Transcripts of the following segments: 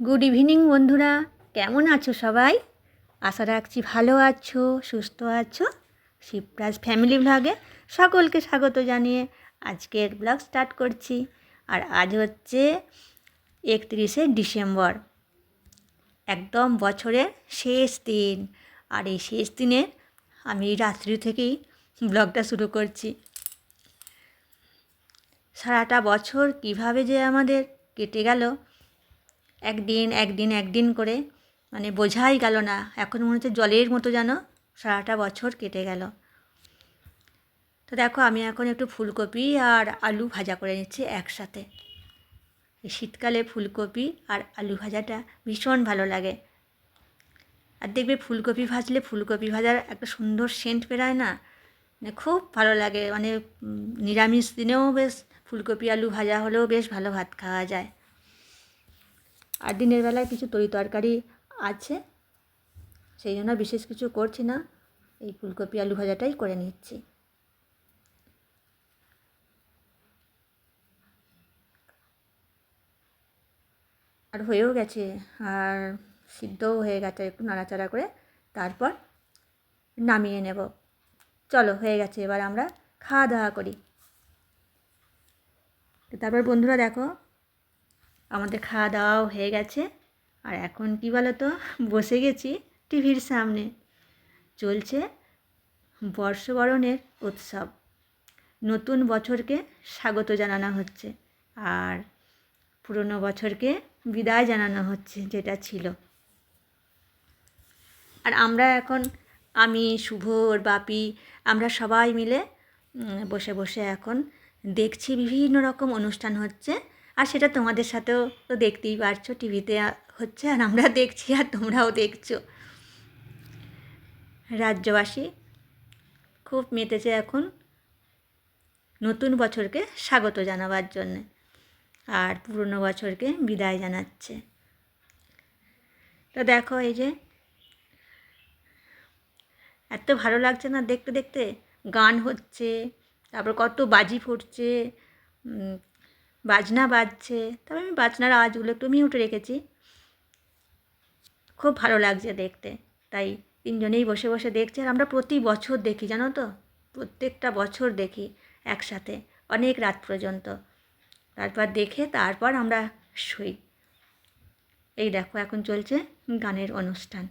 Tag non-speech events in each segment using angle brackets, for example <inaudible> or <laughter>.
Good evening বন্ধুরা। কেমন আছো সবাই? আশা রাখছি ভালো আছো, সুস্থ আছো। শিবরাজ ফ্যামিলি ব্লগে সকলকে স্বাগত জানিয়ে আজকের ব্লগ স্টার্ট করছি। আর আজ হচ্ছে একত্রিশে ডিসেম্বর। একদম বছরের শেষ দিন। আর এই শেষ দিনে আমি রাত্রি থেকেই ব্লগটা শুরু করছি। সারাটা বছর কীভাবে যে আমাদের কেটে গেল একদিন একদিন একদিন করে মানে বোঝাই গেল না। এখন মনে হচ্ছে জলের মতো যেন সারাটা বছর কেটে গেল। তো দেখো, আমি এখন একটু ফুলকপি আর আলু ভাজা করে নিচ্ছি একসাথে। শীতকালে ফুলকপি আর আলু ভাজাটা ভীষণ ভালো লাগে। আর দেখবে ফুলকপি ভাজলে ফুলকপি ভাজার একটা সুন্দর সেন্ট বেরোয় না? মানে খুব ভালো লাগে। মানে নিরামিষ দিনেও বেশ ফুলকপি, আলু ভাজা হলেও বেশ ভালো ভাত খাওয়া যায়। আর দিনের বেলায় কিছু তরি তরকারি আছে, সেই জন্য বিশেষ কিছু করছি না। এই ফুলকপি আলু ভাজাটাই করে নিচ্ছি। আর হয়েও গেছে, আর সিদ্ধও হয়ে গেছে একটু নাড়াচাড়া করে, তারপর নামিয়ে নেব। চলো, হয়ে গেছে, এবার আমরা খাওয়া দাওয়া করি। তারপর বন্ধুরা দেখো আমাদের খাওয়া দাওয়াও হয়ে গেছে। আর এখন কী বলো তো বসে গেছি টিভির সামনে। চলছে বর্ষবরণের উৎসব। নতুন বছরকে স্বাগত জানানো হচ্ছে। আর পুরনো বছরকে বিদায় জানানো হচ্ছে যেটা ছিল। আর আমরা এখন, আমি, শুভ, ওর বাপি, আমরা সবাই মিলে বসে বসে এখন দেখছি বিভিন্ন রকম অনুষ্ঠান হচ্ছে। আর সেটা তোমাদের সাথেও তো দেখতেই পারছ টিভিতে হচ্ছে আর আমরা দেখছি আর তোমরাও দেখছ। রাজ্যবাসী খুব মেতেছে এখন নতুন বছরকে স্বাগত জানাবার জন্যে আর পুরনো বছরকে বিদায় জানাচ্ছে। তো দেখো এই যে এত ভালো লাগছে না দেখতে দেখতে, গান হচ্ছে, তারপর কত বাজি ফুটছে বাজনা বাজছে। তবে আমি বাজনার আওয়াজগুলো একটু মিউটে রেখেছি। খুব ভালো লাগছে দেখতে। তাই তিনজনেই বসে বসে দেখছি আর আমরা প্রতি বছর দেখি, জানো তো? প্রত্যেকটা বছর দেখি একসাথে, অনেক রাত পর্যন্ত। তারপর দেখে তারপর আমরা শুই। এই দেখো, এখন চলছে গানের অনুষ্ঠান।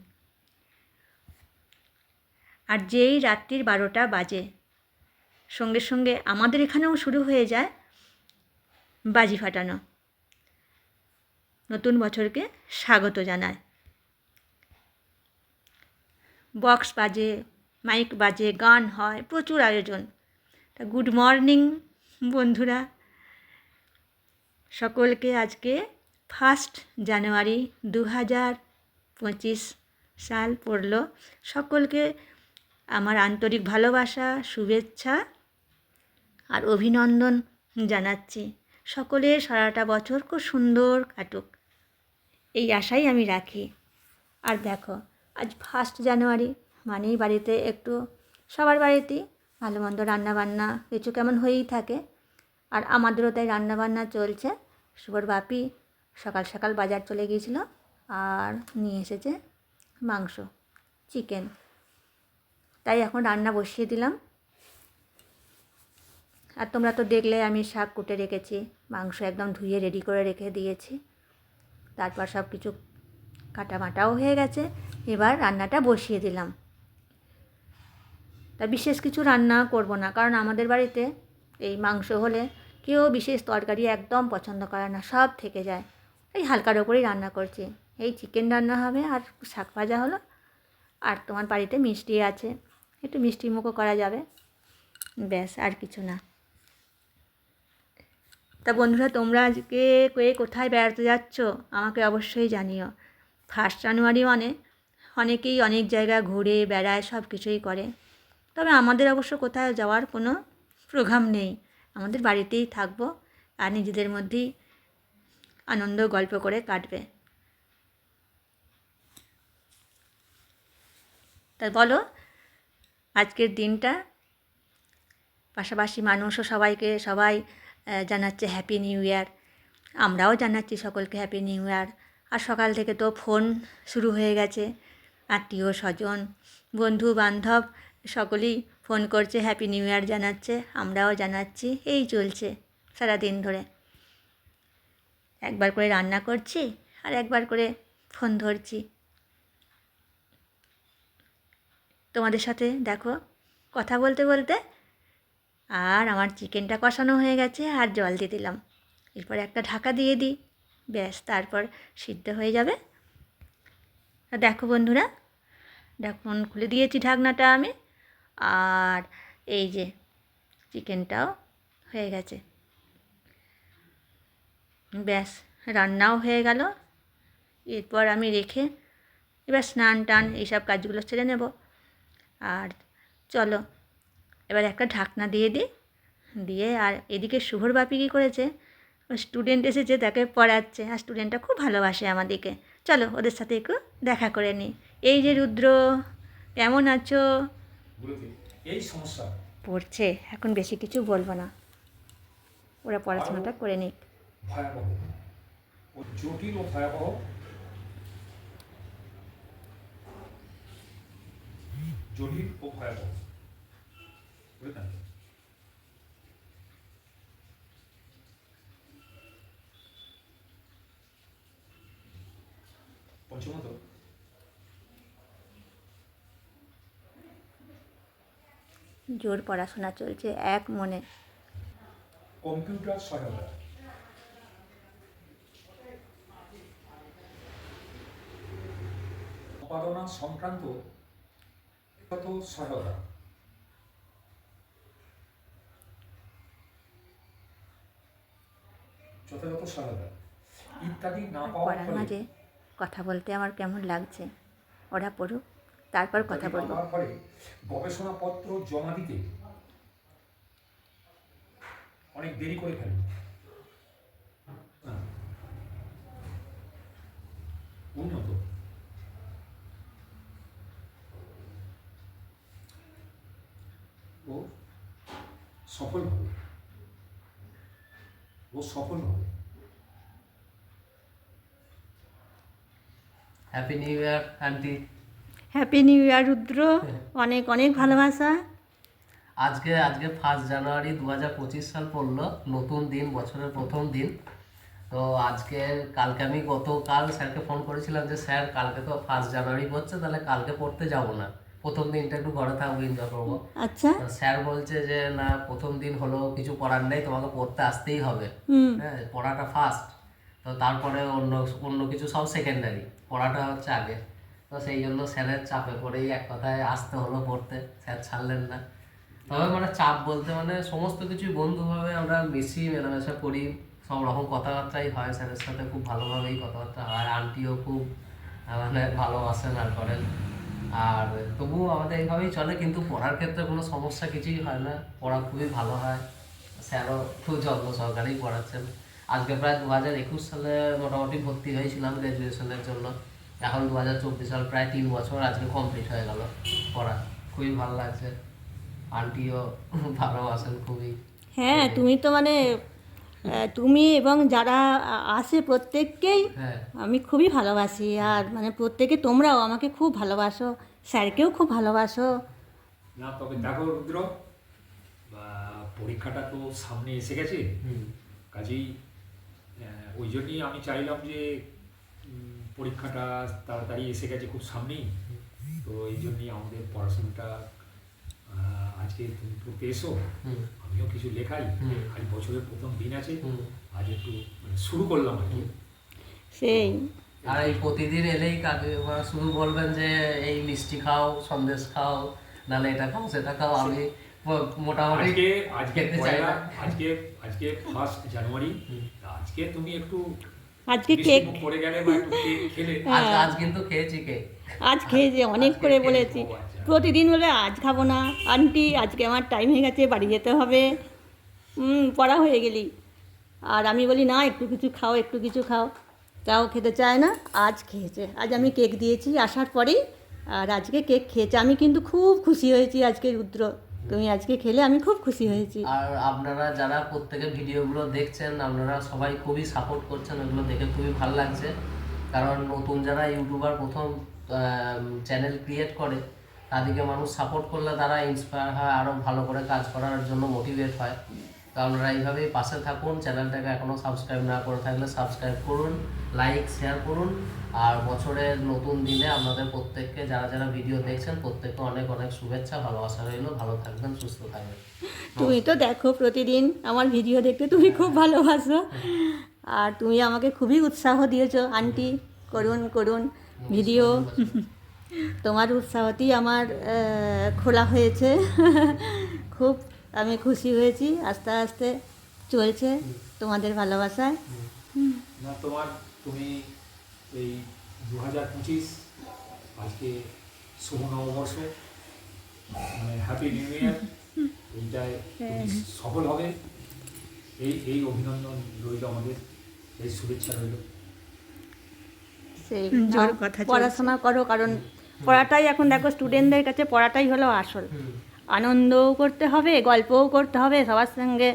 আর যেই রাত্রির বারোটা বাজে, সঙ্গে সঙ্গে আমাদের এখানেও শুরু হয়ে যায়। বাজি ফাটানো। নতুন বছরকে স্বাগত জানায়। বক্স বাজে, মাইক বাজে, গান হয়, প্রচুর আয়োজন। তা গুড মর্নিং, বন্ধুরা। সকলকে আজকে ফার্স্ট জানুয়ারি দু হাজার পঁচিশ সাল পড়ল। সকলকে আমার আন্তরিক ভালোবাসা, শুভেচ্ছা আর অভিনন্দন জানাচ্ছি। সকলের সারাটা বছর খুব সুন্দর কাটুক। এই আশাই আমি রাখি। আর দেখো, আজ ফার্স্ট জানুয়ারি মানেই বাড়িতে একটু, সবার বাড়িতেই ভালো মন্দ রান্নাবান্না কিছু কেমন হয়েই থাকে। আর আমাদেরও তাই রান্নাবান্না চলছে। শুভর বাপি সকাল সকাল বাজার চলে গিয়েছিল আর নিয়ে এসেছে মাংস চিকেন তাই এখন রান্না বসিয়ে দিলাম। আর তোমরা তো দেখলে আমি শাক কুটে রেখেছি, মাংস একদম ধুয়ে রেডি করে রেখে দিয়েছি। তারপর সব কিছু কাটা মাটাও হয়ে গেছে, এবার রান্নাটা বসিয়ে দিলাম। তা বিশেষ কিছু রান্না করব না, কারণ আমাদের বাড়িতে এই মাংস হলে কেউ বিশেষ তরকারি একদম পছন্দ করে না, সব থেকে যায়। এই হালকার ওপরেই রান্না করছি। এই চিকেন রান্না হবে আর শাক ভাজা হলো। আর তোমার বাড়িতে মিষ্টি আছে, একটু মিষ্টি মুখও করা যাবে। ব্যাস, আর কিছু না। তা বন্ধুরা, তোমরা আজকে কে কোথায় বেড়াতে যাচ্ছ আমাকে অবশ্যই জানিও। ফার্স্ট জানুয়ারি মানে অনেকেই অনেক জায়গা ঘুরে বেড়ায়, সব কিছুই করে। তবে আমাদের অবশ্য কোথাও যাওয়ার কোনো প্রোগ্রাম নেই। আমাদের বাড়িতেই থাকব আর নিজেদের মধ্যেই আনন্দ, গল্প করে কাটবে। তা বলো, আজকের দিনটা? পাশাপাশি মানুষও সবাইকে সবাই জানাচ্ছে হ্যাপি নিউ ইয়ার আমরাও জানাচ্ছি সকলকে হ্যাপি নিউ ইয়ার আর সকাল থেকে তো ফোন শুরু হয়ে গেছে। আত্মীয় স্বজন, বন্ধু বান্ধব সকলেই ফোন করছে হ্যাপি নিউ ইয়ার জানাচ্ছে। আমরাও জানাচ্ছি, এই চলছে সারাদিন ধরে। একবার করে রান্না করছি আর একবার করে ফোন ধরছি। তোমাদের সাথে দেখো, কথা বলতে বলতে আর আমার চিকেনটা কষানো হয়ে গেছে আর জল দিয়ে দিলাম। এরপর একটা ঢাকা দিয়ে দিই। ব্যাস, তারপর সিদ্ধ হয়ে যাবে। দেখো বন্ধুরা দেখুন খুলে দিয়েছি ঢাকনাটা আমি। আর এই যে চিকেনটাও হয়ে গেছে। ব্যাস, রান্নাও হয়ে গেল। এরপর আমি রেখে এবার স্নান টান এইসব কাজগুলো ছেড়ে নেব। আর চলো এবার একটা ঢাকনা দিয়ে দিই। দিয়ে আর এদিকে শুভর বাপি কী করেছে? স্টুডেন্ট এসেছে তাকে পড়াচ্ছে আর স্টুডেন্টটা খুব ভালোবাসে আমাদেরকে। চলো ওদের সাথে একটু দেখা করে নিই এই যে রুদ্র কেমন আছো? এই সমস্যা। পড়ছে এখন বেশি কিছু বলব না। ওরা পড়াশোনাটা করে নিক। জটিল ও ভয়াবহ। জটিল ও ভয়াবহ। পঞ্চমত জোর পড়াশোনা চলছে এক মনে। কম্পিউটার সহায়তা সম্পাদনা সংক্রান্ত সহায়তা যথাযথ ইত্যাদি না পাওয়ার পড়ার মাঝে কথা বলতে আমার কেমন লাগছে? ওরা পড়ুক তারপর কথা বলব। ফলে গবেষণাপত্র জমা দিতে অনেক দেরি করে ফেলেন উন্নত। ও সফল হবে ও সফল হবে। Happy new year aunty happy new year Rudra. <laughs> অনেক অনেক ভালোবাসা। আজকে আজকে ফার্স্ট জানুয়ারি দু হাজার পঁচিশ সাল পড়ল নতুন দিন বছরের প্রথম দিন। তো আজকে কালকে আমি গতকাল স্যারকে ফোন করেছিলাম যে স্যার কালকে তো ফার্স্ট জানুয়ারি পড়ছে তাহলে কালকে পড়তে যাব না। প্রথম দিনটা একটু ঘরে থাকব এনজয় করব। আচ্ছা। স্যার বলছে যে না প্রথম দিন হলো কিছু করার নেই তোমাকে পড়তে আসতেই হবে। হ্যাঁ পড়াটা ফার্স্ট তো তারপরে অন্য অন্য কিছু সব সেকেন্ডারি পড়াটা হচ্ছে আগে। তো সেই জন্য স্যারের চাপে পড়েই এক কথায় আসতে হলো পড়তে। স্যার ছাড়লেন না। তবে মানে চাপ বলতে মানে সমস্ত কিছুই বন্ধুভাবে আমরা মিশি মেলামেশা করি। সব রকম কথাবার্তাই হয় স্যারের সাথে খুব ভালোভাবেই কথাবার্তা হয়। আন্টিও খুব মানে ভালোবাসেন আর করেন আর তবুও আমাদের এইভাবেই চলে, কিন্তু পড়ার ক্ষেত্রে কোনো সমস্যা কিছুই হয় না। পড়া খুবই ভালো হয়। স্যারও খুব যত্ন সহকারেই পড়াচ্ছেন। আজকে প্রায় দু হাজার একুশ সালে মোটামুটি ভর্তি হয়েছিলাম গ্র্যাজুয়েশনের জন্য। এখন দু হাজার চব্বিশ সাল প্রায় তিন বছর আজকে কমপ্লিট হয়ে গেল পড়া। খুবই ভালো লাগছে। আন্টিও ভালোবাসেন খুবই। হ্যাঁ তুমি তো মানে তুমি এবং যারা আসে প্রত্যেককেই হ্যাঁ। আমি খুবই ভালোবাসি। আর মানে প্রত্যেকে তোমরাও আমাকে খুব ভালোবাসো স্যারকেও খুব ভালোবাসো। না তবে দেখো রুদ্র পরীক্ষাটা তো সামনে এসে গেছে। কাজেই ওই জন্যই আমি চাইলাম যে পরীক্ষাটা তাড়াতাড়ি এসে গেছে খুব সামনেই। তো এই জন্যই আমাদের পড়াশোনাটা আজকে তুমি পড়তে এসো আমিও কিছু লেখাই আজ বছরের প্রথম দিন আছে আজ একটু মানে শুরু করলাম আর কি। সেই। আর এই প্রতিদিন এলেই কাকে শুধু বলবেন যে এই মিষ্টি খাও সন্দেশ খাও নাহলে এটা খাও সেটা খাও। আমি মোটামুটি আজকে আজকে পয়লা আজকে আজকে ফার্স্ট জানুয়ারি আজকে তুমি একটু আজকে কেক করে গেলে বা একটু কেক খেলে? আজ আজ কিন্তু খেয়েছি কেক আজ খেয়েছি অনেক করে বলেছি। প্রতিদিন বলে, আজ খাব না, আন্টি, আজকে আমার টাইম হয়ে গেছে, বাড়ি যেতে হবে। পড়া হয়ে গেলি। আর আমি বলি, না, একটু কিছু খাও, একটু কিছু খাও। তাও খেতে চায় না, আজ খেয়েছে। আজ আমি কেক দিয়েছি, আসার পরেই, আর আজকে কেক খেয়েছে। আমি কিন্তু খুব খুশি হয়েছি আজকে, রুদ্র। তুমি আজকে খেলে আমি খুব খুশি হয়েছি। আর আপনারা যারা প্রত্যেকের ভিডিওগুলো দেখছেন, আপনারা সবাই খুবই সাপোর্ট করছেন, ওগুলো দেখে খুবই ভালো লাগছে। কারণ নতুন যারা ইউটিউবার প্রথম চ্যানেল ক্রিয়েট করে তাদেরকে মানুষ সাপোর্ট করলে তারা ইন্সপায়ার হয় আরও ভালো করে কাজ করার জন্য মোটিভেট হয়। তো আপনারা এইভাবেই পাশে থাকুন চ্যানেলটাকে এখনও সাবস্ক্রাইব না করে থাকলে সাবস্ক্রাইব করুন লাইক শেয়ার করুন। আর বছরের নতুন দিনে আপনাদের প্রত্যেককে যারা যারা ভিডিও দেখছেন প্রত্যেককে অনেক অনেক শুভেচ্ছা ভালোবাসা রইল। ভালো থাকবেন সুস্থ থাকবেন। তুমি তো দেখো প্রতিদিন আমার ভিডিও দেখতে তুমি খুব ভালোবাসো। আর তুমি আমাকে খুবই উৎসাহ দিয়েছ। আন্টি করুন করুন ভিডিও তোমার উৎসাহতেই আমার খোলা হয়েছে। <laughs> খুব আমি খুশি হয়েছি। আস্তে আস্তে চলছে তোমাদের ভালোবাসায়। না তোমার তুমি এই দু হাজার পঁচিশ আজকে শুভ নববর্ষ মানে হ্যাপি নিউ ইয়ার এইটায় সফল হবে। এই এই অভিনন্দন রইল আমাদের। এই শুভেচ্ছা রইল। পড়াশোনা করো কারণ পড়াটাই এখন দেখো স্টুডেন্টদের কাছে পড়াটাই হলো আসল। আনন্দও করতে হবে গল্পও করতে হবে সবার সঙ্গে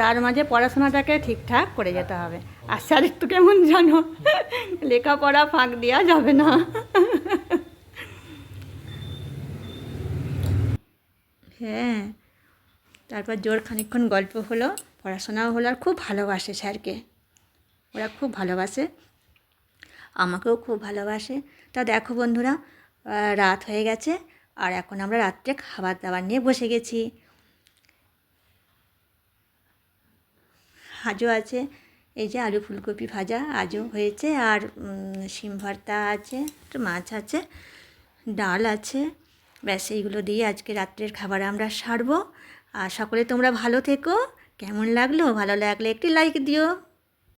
তার মাঝে পড়াশোনাটাকে ঠিকঠাক করে যেতে হবে। আর স্যার একটু কেমন জানো? লেখাপড়া ফাঁক দেওয়া যাবে না। হ্যাঁ তারপর জোর খানিকক্ষণ গল্প হলো পড়াশোনাও হলো আর খুব ভালোবাসে স্যারকে। ওরা খুব ভালোবাসে আমাকেও খুব ভালোবাসে। তা দেখো বন্ধুরা রাত হয়ে গেছে আর এখন আমরা রাত্রে খাবার দাবার নিয়ে বসে গেছি। আজও আছে, এই যে আলু ফুলকপি ভাজা আজও হয়েছে আর শিম ভর্তা আছে, একটু মাছ আছে, ডাল আছে। ব্যাস, এইগুলো দিয়ে আজকে রাত্রের খাবার আমরা সারবো। আর সকলে তোমরা ভালো থেকো। কেমন লাগল? ভালো লাগলে একটি লাইক দিও।